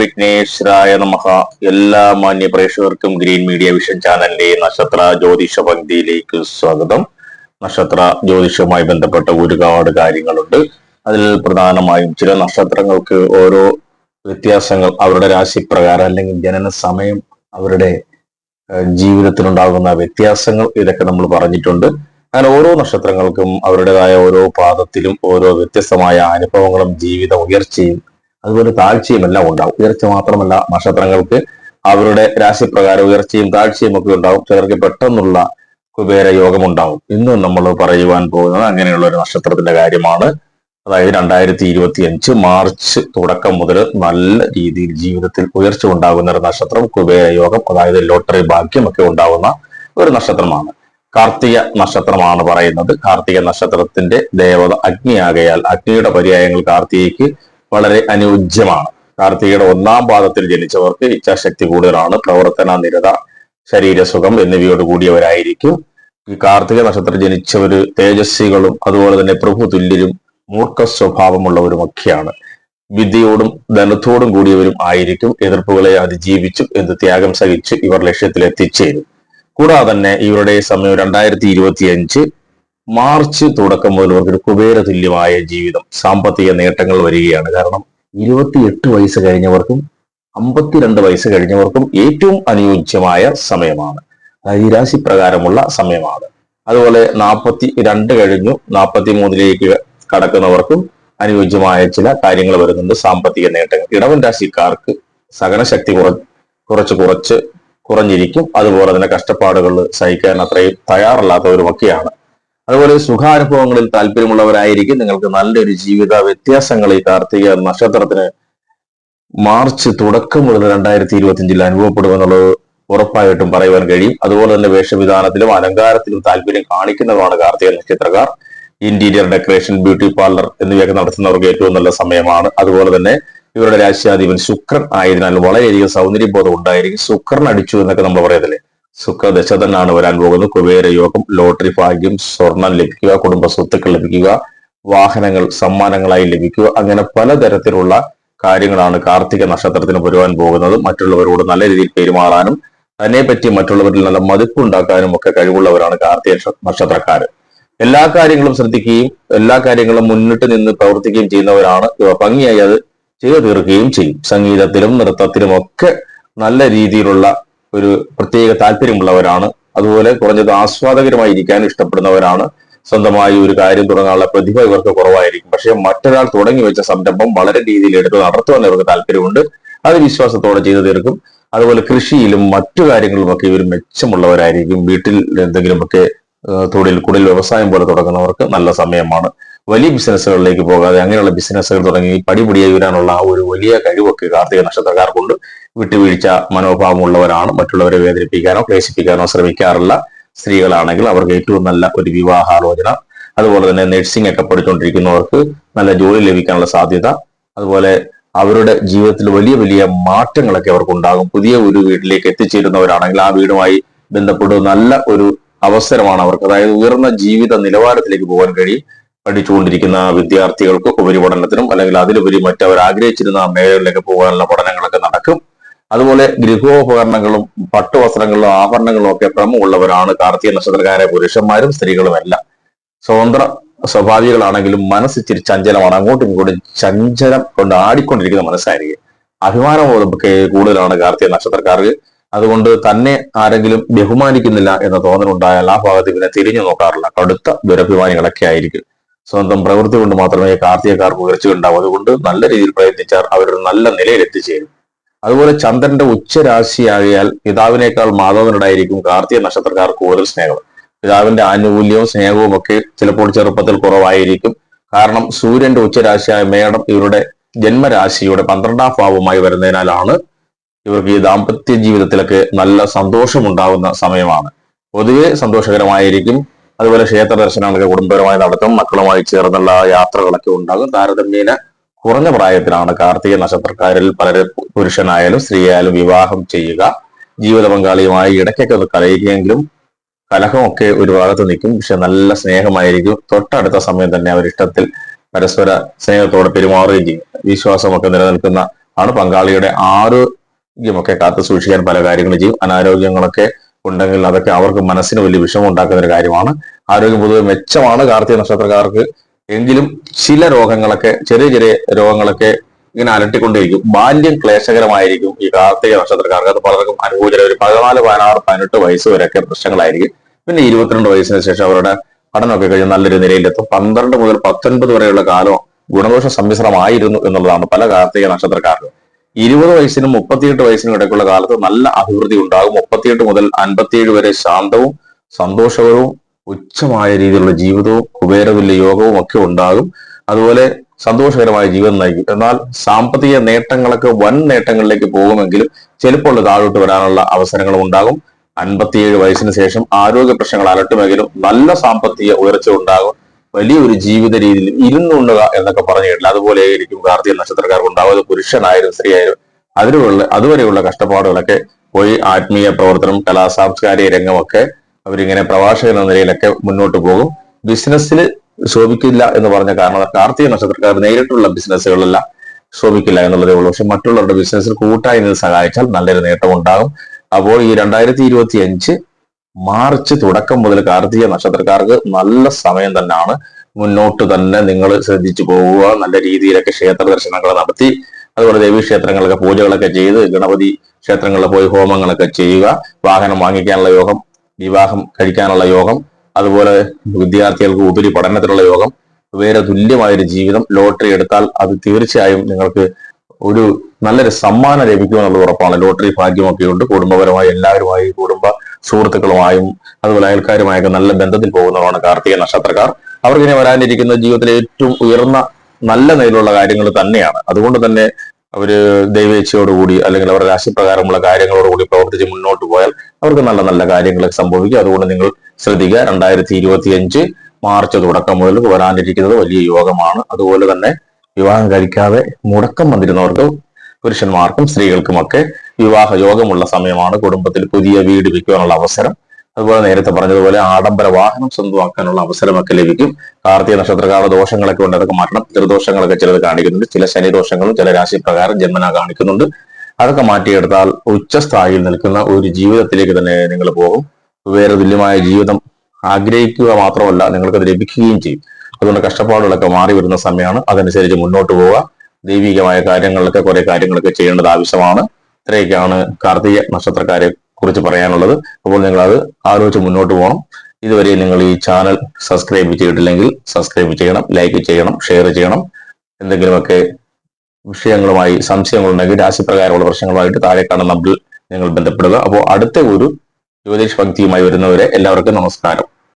വിഘ്നേശ്വരായ നമഹ എല്ലാ മാന്യ പ്രേക്ഷകർക്കും ഗ്രീൻ മീഡിയ വിഷൻ ചാനലിന്റെ നക്ഷത്ര ജ്യോതിഷ പങ്ക്തിയിലേക്ക് സ്വാഗതം. നക്ഷത്ര ജ്യോതിഷവുമായി ബന്ധപ്പെട്ട ഒരുപാട് കാര്യങ്ങളുണ്ട്. അതിൽ പ്രധാനമായും ചില നക്ഷത്രങ്ങൾക്ക് ഓരോ വ്യത്യാസങ്ങൾ അവരുടെ രാശി പ്രകാരം അല്ലെങ്കിൽ ജനന സമയം അവരുടെ ജീവിതത്തിലുണ്ടാകുന്ന വ്യത്യാസങ്ങൾ ഇതൊക്കെ നമ്മൾ പറഞ്ഞിട്ടുണ്ട്. അങ്ങനെ ഓരോ നക്ഷത്രങ്ങൾക്കും അവരുടേതായ ഓരോ പാദത്തിലും ഓരോ വ്യത്യസ്തമായ അനുഭവങ്ങളും ജീവിത ഉയർച്ചയും അതുപോലെ താഴ്ചയും എല്ലാം ഉണ്ടാവും. ഉയർച്ച മാത്രമല്ല നക്ഷത്രങ്ങൾക്ക് അവരുടെ രാശിപ്രകാരം ഉയർച്ചയും താഴ്ചയും ഒക്കെ ഉണ്ടാവും. ചിലർക്ക് പെട്ടെന്നുള്ള കുബേര യോഗം ഉണ്ടാവും. ഇന്ന് നമ്മൾ പറയുവാൻ പോകുന്നത് അങ്ങനെയുള്ള ഒരു നക്ഷത്രത്തിന്റെ കാര്യമാണ്. അതായത് രണ്ടായിരത്തി ഇരുപത്തി അഞ്ച് മാർച്ച് തുടക്കം മുതൽ നല്ല രീതിയിൽ ജീവിതത്തിൽ ഉയർച്ച ഉണ്ടാകുന്ന ഒരു നക്ഷത്രം കുബേര യോഗം അതായത് ലോട്ടറി ഭാഗ്യം ഒക്കെ ഉണ്ടാകുന്ന ഒരു നക്ഷത്രമാണ്. കാർത്തിക നക്ഷത്രമാണ് പറയുന്നത്. കാർത്തിക നക്ഷത്രത്തിന്റെ ദേവത അഗ്നിയാകയാൽ അഗ്നിയുടെ പര്യായങ്ങൾ കാർത്തികയ്ക്ക് വളരെ അനുയോജ്യമാണ്. കാർത്തികയുടെ ഒന്നാം പാദത്തിൽ ജനിച്ചവർക്ക് ഇച്ഛാശക്തി കൂടുതലാണ്. പ്രവർത്തന നിരത ശരീരസുഖം എന്നിവയോട് കൂടിയവരായിരിക്കും. ഈ കാർത്തിക നക്ഷത്രം ജനിച്ചവര് തേജസ്വികളും അതുപോലെ തന്നെ പ്രഭു തുല്യരും മൂർഖ സ്വഭാവമുള്ളവരുമൊക്കെയാണ്. വിദ്യയോടും ധനത്തോടും കൂടിയവരും ആയിരിക്കും. എതിർപ്പുകളെ അതിജീവിച്ചും എന്ത് ത്യാഗം സഹിച്ച് ഇവർ ലക്ഷ്യത്തിൽ എത്തിച്ചേരും കൂടാതെ തന്നെ ഇവരുടെ സമയം രണ്ടായിരത്തി ഇരുപത്തി അഞ്ച് മാർച്ച് തുടക്കം മുതൽ ഇവർക്ക് കുബേര തുല്യമായ ജീവിതം സാമ്പത്തിക നേട്ടങ്ങൾ വരികയാണ്. കാരണം ഇരുപത്തിയെട്ട് വയസ്സ് കഴിഞ്ഞവർക്കും അമ്പത്തിരണ്ട് വയസ്സ് കഴിഞ്ഞവർക്കും ഏറ്റവും അനുയോജ്യമായ സമയമാണ്. അതായത് ഈ പ്രകാരമുള്ള സമയമാണ്. അതുപോലെ നാൽപ്പത്തി രണ്ട് കഴിഞ്ഞു നാൽപ്പത്തി മൂന്നിലേക്ക് കടക്കുന്നവർക്കും അനുയോജ്യമായ ചില കാര്യങ്ങൾ വരുന്നുണ്ട്. സാമ്പത്തിക നേട്ടങ്ങൾ. ഇടവൻ രാശിക്കാർക്ക് സഹനശക്തി കുറ കുറച്ച് കുറച്ച് കുറഞ്ഞിരിക്കും. അതുപോലെ തന്നെ കഷ്ടപ്പാടുകൾ സഹിക്കാൻ അത്രയും തയ്യാറല്ലാത്തവരുമൊക്കെയാണ് അതുപോലെ സുഖാനുഭവങ്ങളിൽ താല്പര്യമുള്ളവരായിരിക്കും. നിങ്ങൾക്ക് നല്ലൊരു ജീവിത വ്യത്യാസങ്ങൾ ഈ കാർത്തിക നക്ഷത്രത്തിന് മാർച്ച് തുടക്കം മുതൽ രണ്ടായിരത്തി ഇരുപത്തി അഞ്ചിൽ അനുഭവപ്പെടുമെന്നുള്ളത് ഉറപ്പായിട്ടും പറയുവാൻ കഴിയും. അതുപോലെ തന്നെ വേഷവിധാനത്തിലും അലങ്കാരത്തിലും താല്പര്യം കാണിക്കുന്നതാണ് കാർത്തിക നക്ഷത്രക്കാർ. ഇന്റീരിയർ ഡെക്കറേഷൻ ബ്യൂട്ടി പാർലർ എന്നിവയൊക്കെ നടത്തുന്നവർക്ക് ഏറ്റവും നല്ല സമയമാണ്. അതുപോലെ തന്നെ ഇവരുടെ രാശിയാധിപൻ ശുക്രൻ ആയതിനാൽ വളരെയധികം സൗന്ദര്യബോധം ഉണ്ടായിരിക്കും. ശുക്രൻ അടിച്ചു എന്നൊക്കെ നമ്മൾ പറയത്തില്ലേ? ശുക്രദശ തന്നെയാണ് വരാൻ പോകുന്നത്. കുബേര യോഗം ലോട്ടറി ഭാഗ്യം സ്വർണം ലഭിക്കുക കുടുംബ സ്വത്തുക്കൾ ലഭിക്കുക വാഹനങ്ങൾ സമ്മാനങ്ങളായി ലഭിക്കുക അങ്ങനെ പലതരത്തിലുള്ള കാര്യങ്ങളാണ് കാർത്തിക നക്ഷത്രത്തിന് വരുവാൻ പോകുന്നത്. മറ്റുള്ളവരോട് നല്ല രീതിയിൽ പെരുമാറാനും തന്നെ പറ്റി മറ്റുള്ളവരിൽ നല്ല മതിപ്പുണ്ടാക്കാനും ഒക്കെ കഴിവുള്ളവരാണ് കാർത്തിക നക്ഷത്രക്കാർ എല്ലാ കാര്യങ്ങളും ശ്രദ്ധിക്കുകയും എല്ലാ കാര്യങ്ങളും മുന്നിട്ട് നിന്ന് പ്രവർത്തിക്കുകയും ചെയ്യുന്നവരാണ്. ഇവ ഭംഗിയായി അത് ചെയ്തു തീർക്കുകയും ചെയ്യും. സംഗീതത്തിലും നൃത്തത്തിലും ഒക്കെ നല്ല രീതിയിലുള്ള ഒരു പ്രത്യേക താല്പര്യമുള്ളവരാണ്. അതുപോലെ കുറഞ്ഞത് ആസ്വാദകരമായി ഇരിക്കാൻ ഇഷ്ടപ്പെടുന്നവരാണ്. സ്വന്തമായി ഒരു കാര്യം തുടങ്ങാനുള്ള പ്രതിഭ ഇവർക്ക് കുറവായിരിക്കും. പക്ഷെ മറ്റൊരാൾ തുടങ്ങി വെച്ച സംരംഭം വളരെ രീതിയിൽ എടുത്ത് നടത്തുവാൻ ഇവർക്ക് താല്പര്യമുണ്ട്. അത് വിശ്വാസത്തോടെ ചെയ്തു തീർക്കും. അതുപോലെ കൃഷിയിലും മറ്റു കാര്യങ്ങളിലുമൊക്കെ ഇവർ മെച്ചമുള്ളവരായിരിക്കും. വീട്ടിൽ എന്തെങ്കിലുമൊക്കെ തൊഴിൽ കുടിൽ വ്യവസായം പോലെ തുടങ്ങുന്നവർക്ക് നല്ല സമയമാണ്. വലിയ ബിസിനസ്സുകളിലേക്ക് പോകാതെ അങ്ങനെയുള്ള ബിസിനസ്സുകൾ തുടങ്ങി പടിപടിയായി വരാനുള്ള ഒരു വലിയ കഴിവൊക്കെ കാർത്തിക നക്ഷത്രക്കാർക്കുണ്ട്. വിട്ടുവീഴ്ച മനോഭാവമുള്ളവരാണ് മറ്റുള്ളവരെ വേദനിപ്പിക്കാനോ ക്ലേശിപ്പിക്കാനോ ശ്രമിക്കാറുള്ള സ്ത്രീകളാണെങ്കിൽ അവർക്ക് ഏറ്റവും നല്ല ഒരു വിവാഹാലോചന. അതുപോലെ തന്നെ നഴ്സിംഗ് ഒക്കെ പഠിച്ചുകൊണ്ടിരിക്കുന്നവർക്ക് നല്ല ജോലി ലഭിക്കാനുള്ള സാധ്യത. അതുപോലെ അവരുടെ ജീവിതത്തിൽ വലിയ വലിയ മാറ്റങ്ങളൊക്കെ അവർക്ക് ഉണ്ടാകും പുതിയ ഒരു വീട്ടിലേക്ക് എത്തിച്ചേരുന്നവരാണെങ്കിൽ ആ വീടുമായി ബന്ധപ്പെട്ട് നല്ല ഒരു അവസരമാണ് അവർക്ക്. അതായത് ഉയർന്ന ജീവിത നിലവാരത്തിലേക്ക് പോകാൻ കഴിയും. പഠിച്ചുകൊണ്ടിരിക്കുന്ന വിദ്യാർത്ഥികൾക്ക് ഉപരിപഠനത്തിനും അല്ലെങ്കിൽ അതിലുപരി മറ്റവർ ആഗ്രഹിച്ചിരുന്ന മേഖലകളിലേക്ക് പോകാനുള്ള പഠനങ്ങളൊക്കെ നടക്കും. അതുപോലെ ഗൃഹോപകരണങ്ങളും പട്ടുവസ്ത്രങ്ങളും ആഭരണങ്ങളും ഒക്കെ ഭ്രമമുള്ളവരാണ് കാർത്തിക നക്ഷത്രക്കാരെ പുരുഷന്മാരും സ്ത്രീകളും എല്ലാം സ്വതന്ത്ര സ്വഭാവികളാണെങ്കിലും മനസ്സ് ഇച്ചിരി ചഞ്ചലമാണ്. അങ്ങോട്ടും ഇങ്ങോട്ടും ചഞ്ചലം കൊണ്ട് ആടിക്കൊണ്ടിരിക്കുന്ന മനസ്സായിരിക്കും. അഭിമാനബോധമൊക്കെ കൂടുതലാണ് കാർത്തിക നക്ഷത്രക്കാർക്ക്. അതുകൊണ്ട് തന്നെ ആരെങ്കിലും ബഹുമാനിക്കുന്നില്ല എന്ന തോന്നലുണ്ടായാൽ ആ ഭാഗത്ത് പിന്നെ തിരിഞ്ഞു നോക്കാറില്ല. കടുത്ത ദുരഭിമാനികളൊക്കെ ആയിരിക്കും. സ്വന്തം പ്രവൃത്തി കൊണ്ട് മാത്രമേ കാർത്തികക്കാർക്ക് ഉയർച്ച അതുകൊണ്ട് നല്ല രീതിയിൽ പ്രയത്നിച്ചാൽ അവരൊരു നല്ല നിലയിൽ എത്തിച്ചേരും. അതുപോലെ ചന്ദ്രന്റെ ഉച്ചരാശിയാകിയാൽ പിതാവിനേക്കാൾ മാധവനോടായിരിക്കും കാർത്തിക നക്ഷത്രക്കാർ കൂടുതൽ സ്നേഹം. പിതാവിന്റെ ആനുകൂല്യവും സ്നേഹവും ഒക്കെ ചിലപ്പോൾ ചെറുപ്പത്തിൽ കുറവായിരിക്കും. കാരണം സൂര്യന്റെ ഉച്ചരാശിയായ മേടം ഇവരുടെ ജന്മരാശിയുടെ പന്ത്രണ്ടാം ഭാവമായി വരുന്നതിനാലാണ് ഇവർക്ക് ഈ ദാമ്പത്യ ജീവിതത്തിലൊക്കെ നല്ല സന്തോഷമുണ്ടാകുന്ന സമയമാണ്. പൊതുവെ സന്തോഷകരമായിരിക്കും അതുപോലെ ക്ഷേത്ര ദർശനങ്ങളൊക്കെ കുടുംബപരമായി നടത്തും മക്കളുമായി ചേർന്നുള്ള യാത്രകളൊക്കെ ഉണ്ടാകും. താരതമ്യേന കുറഞ്ഞ പ്രായത്തിലാണ് കാർത്തിക നക്ഷത്രക്കാരിൽ പലരും പുരുഷനായാലും സ്ത്രീയായാലും വിവാഹം ചെയ്യുക. ജീവിത പങ്കാളിയുമായി ഇടയ്ക്കൊക്കെ ഒന്ന് കലയുകയെങ്കിലും കലഹമൊക്കെ ഒരു ഭാഗത്ത് നിൽക്കും. പക്ഷെ നല്ല സ്നേഹമായിരിക്കും. തൊട്ടടുത്ത സമയം തന്നെ അവർ ഇഷ്ടത്തിൽ പരസ്പര സ്നേഹത്തോടെ പെരുമാറുകയും ചെയ്യും. വിശ്വാസമൊക്കെ നിലനിൽക്കുന്ന ആണ് പങ്കാളിയുടെ ആരോഗ്യമൊക്കെ കാത്തു സൂക്ഷിക്കാൻ പല കാര്യങ്ങളും ചെയ്യും. അനാരോഗ്യങ്ങളൊക്കെ ഉണ്ടെങ്കിൽ അതൊക്കെ അവർക്ക് മനസ്സിന് വലിയ വിഷമം ഉണ്ടാക്കുന്ന ഒരു കാര്യമാണ്. ആരോഗ്യം പൊതുവെ മെച്ചമാണ് കാർത്തിക നക്ഷത്രക്കാർക്ക്. എങ്കിലും ചില രോഗങ്ങളൊക്കെ ചെറിയ ചെറിയ രോഗങ്ങളൊക്കെ ഇങ്ങനെ അലട്ടിക്കൊണ്ടിരിക്കും ബാല്യം ക്ലേശകരമായിരിക്കും ഈ കാർത്തിക നക്ഷത്രക്കാർക്ക്. അത് പലർക്കും അനുകൂലം. ഒരു പതിനാല് പതിനാറ് പതിനെട്ട് വയസ്സ് വരെയൊക്കെ പ്രശ്നങ്ങളായിരിക്കും. പിന്നെ ഇരുപത്തിരണ്ട് വയസ്സിന് ശേഷം അവരുടെ പഠനമൊക്കെ കഴിഞ്ഞ് നല്ലൊരു നിലയിലെത്തും. പന്ത്രണ്ട് മുതൽ പത്തൊൻപത് വരെയുള്ള കാലം ഗുണദോഷ സമ്മിശ്രമായിരുന്നു എന്നുള്ളതാണ് പല കാർത്തിക നക്ഷത്രക്കാർക്കും. ഇരുപത് വയസ്സിനും മുപ്പത്തിയെട്ട് വയസ്സിനും ഇടയ്ക്കുള്ള കാലത്ത് നല്ല അഭിവൃദ്ധി ഉണ്ടാകും. മുപ്പത്തിയെട്ട് മുതൽ അൻപത്തിയേഴ് വരെ ശാന്തവും സന്തോഷകരവും ഉച്ചമായ രീതിയിലുള്ള ജീവിതവും കുബേരതുല്യ യോഗവും ഒക്കെ ഉണ്ടാകും. അതുപോലെ സന്തോഷകരമായ ജീവിതം നയിക്കും. എന്നാൽ സാമ്പത്തിക നേട്ടങ്ങളൊക്കെ വൻ നേട്ടങ്ങളിലേക്ക് പോകുമെങ്കിലും ചിലപ്പോൾ താഴോട്ട് വരാനുള്ള അവസരങ്ങളും ഉണ്ടാകും. അൻപത്തിയേഴ് വയസ്സിന് ശേഷം ആരോഗ്യ പ്രശ്നങ്ങൾ അലട്ടുമെങ്കിലും നല്ല സാമ്പത്തിക ഉയർച്ച ഉണ്ടാകും. വലിയൊരു ജീവിത രീതിയിൽ ഇരുന്നുണ്ടുക എന്നൊക്കെ പറഞ്ഞു കേട്ടില്ല അതുപോലെ ആയിരിക്കും കാർത്തിക നക്ഷത്രക്കാർക്ക് ഉണ്ടാവുക പുരുഷനായാലും പുരുഷനായാലും സ്ത്രീയായാലും അതിലുള്ള അതുവരെയുള്ള കഷ്ടപ്പാടുകളൊക്കെ പോയി ആത്മീയ പ്രവർത്തനം കലാ സാംസ്കാരിക രംഗമൊക്കെ അവരിങ്ങനെ പ്രഭാഷകൻ എന്ന നിലയിലൊക്കെ മുന്നോട്ട് പോകും. ബിസിനസ്സിൽ ശോഭിക്കില്ല എന്ന് പറഞ്ഞ കാരണം കാർത്തിക നക്ഷത്രക്കാർ നേരിട്ടുള്ള ബിസിനസ്സുകളെല്ലാം ശോഭിക്കില്ല എന്നുള്ളതേ ഉള്ളൂ. പക്ഷെ മറ്റുള്ളവരുടെ ബിസിനസ്സിൽ കൂട്ടായി നിന്ന് സഹായിച്ചാൽ നല്ലൊരു നേട്ടം ഉണ്ടാകും അപ്പോൾ ഈ രണ്ടായിരത്തി ഇരുപത്തി അഞ്ച് മാർച്ച് തുടക്കം മുതൽ കാർത്തിക നക്ഷത്രക്കാർക്ക് നല്ല സമയം തന്നെയാണ് മുന്നോട്ട് തന്നെ നിങ്ങൾ ശ്രദ്ധിച്ചു പോവുക നല്ല രീതിയിലൊക്കെ ക്ഷേത്ര ദർശനങ്ങൾ നടത്തി അതുപോലെ ദേവീ ക്ഷേത്രങ്ങളൊക്കെ പൂജകളൊക്കെ ചെയ്ത് ഗണപതി ക്ഷേത്രങ്ങളിൽ പോയി ഹോമങ്ങളൊക്കെ ചെയ്യുക വാഹനം വാങ്ങിക്കാനുള്ള യോഗം വിവാഹം കഴിക്കാനുള്ള യോഗം അതുപോലെ വിദ്യാർത്ഥികൾക്ക് ഉപരി പഠനത്തിനുള്ള യോഗം വേറെ തുല്യമായൊരു ജീവിതം ലോട്ടറി എടുത്താൽ അത് തീർച്ചയായും നിങ്ങൾക്ക് ഒരു നല്ലൊരു സമ്മാനം ലഭിക്കുമെന്നുള്ള ഉറപ്പാണ്. ലോട്ടറി ഭാഗ്യമൊക്കെ ഉണ്ട്. കുടുംബപരമായി എല്ലാവരുമായി കുടുംബ സുഹൃത്തുക്കളുമായും അതുപോലെ അയൽക്കാരുമായൊക്കെ നല്ല ബന്ധത്തിൽ പോകുന്നതാണ് കാർത്തിക നക്ഷത്രക്കാർ. അവർക്ക് ഇനി വരാനിരിക്കുന്ന ജീവിതത്തിലെ ഏറ്റവും ഉയർന്ന നല്ല നിലയിലുള്ള കാര്യങ്ങൾ തന്നെയാണ്. അതുകൊണ്ട് തന്നെ അവർ ദൈവേച്ഛയോടുകൂടി അല്ലെങ്കിൽ അവരുടെ രാശിപ്രകാരമുള്ള കാര്യങ്ങളോടുകൂടി പ്രവർത്തിച്ച് മുന്നോട്ട് പോയാൽ അവർക്ക് നല്ല നല്ല കാര്യങ്ങൾ സംഭവിക്കും. അതുകൊണ്ട് നിങ്ങൾ ശ്രദ്ധിക്കുക. രണ്ടായിരത്തി മാർച്ച് തുടക്കം മുതൽ വരാനിരിക്കുന്നത് വലിയ യോഗമാണ്. അതുപോലെ തന്നെ വിവാഹം കഴിക്കാതെ മുടക്കം വന്നിരുന്നവർക്ക് പുരുഷന്മാർക്കും സ്ത്രീകൾക്കുമൊക്കെ വിവാഹ യോഗമുള്ള സമയമാണ് കുടുംബത്തിൽ പുതിയ വീട് വയ്ക്കുവാനുള്ള അവസരം. അതുപോലെ നേരത്തെ പറഞ്ഞതുപോലെ ആഡംബര വാഹനം സ്വന്തമാക്കാനുള്ള അവസരമൊക്കെ ലഭിക്കും. കാർത്തിക നക്ഷത്രക്കാരുടെ ദോഷങ്ങളൊക്കെ ഉണ്ട്. അതൊക്കെ മാറ്റണം പിതൃദോഷങ്ങളൊക്കെ ചിലത് കാണിക്കുന്നുണ്ട്. ചില ശനി ദോഷങ്ങളും ചില രാശി പ്രകാരം ജന്മന കാണിക്കുന്നുണ്ട്. അതൊക്കെ മാറ്റിയെടുത്താൽ ഉച്ചസ്ഥായിയിൽ നിൽക്കുന്ന ഒരു ജീവിതത്തിലേക്ക് തന്നെ നിങ്ങൾ പോകും. വേറെ തുല്യമായ ജീവിതം ആഗ്രഹിക്കുക മാത്രമല്ല നിങ്ങൾക്കത് ലഭിക്കുകയും ചെയ്യും. അതുകൊണ്ട് കഷ്ടപ്പാടുകളൊക്കെ മാറി വരുന്ന സമയമാണ്. അതനുസരിച്ച് മുന്നോട്ട് പോവുക. ദൈവികമായ കാര്യങ്ങളിലൊക്കെ കുറെ കാര്യങ്ങളൊക്കെ ചെയ്യേണ്ടത് ആവശ്യമാണ്. ഇത്രയൊക്കെയാണ് കാർത്തിക നക്ഷത്രക്കാരെ കുറിച്ച് പറയാനുള്ളത്. അപ്പോൾ നിങ്ങൾ അത് ആലോചിച്ച് മുന്നോട്ട് പോകണം. ഇതുവരെ നിങ്ങൾ ഈ ചാനൽ സബ്സ്ക്രൈബ് ചെയ്തിട്ടില്ലെങ്കിൽ സബ്സ്ക്രൈബ് ചെയ്യണം ലൈക്ക് ചെയ്യണം ഷെയർ ചെയ്യണം. എന്തെങ്കിലുമൊക്കെ വിഷയങ്ങളുമായി സംശയങ്ങളുണ്ടെങ്കിൽ രാശിപ്രകാരമുള്ള പ്രശ്നങ്ങളുമായിട്ട് താഴെ കാണുന്ന നമ്പിൽ നിങ്ങൾ ബന്ധപ്പെടുക. അപ്പോൾ അടുത്ത ഒരു ജ്യോതിഷ് ഭക്തിയുമായി വരുന്നവരെ എല്ലാവർക്കും നമസ്കാരം.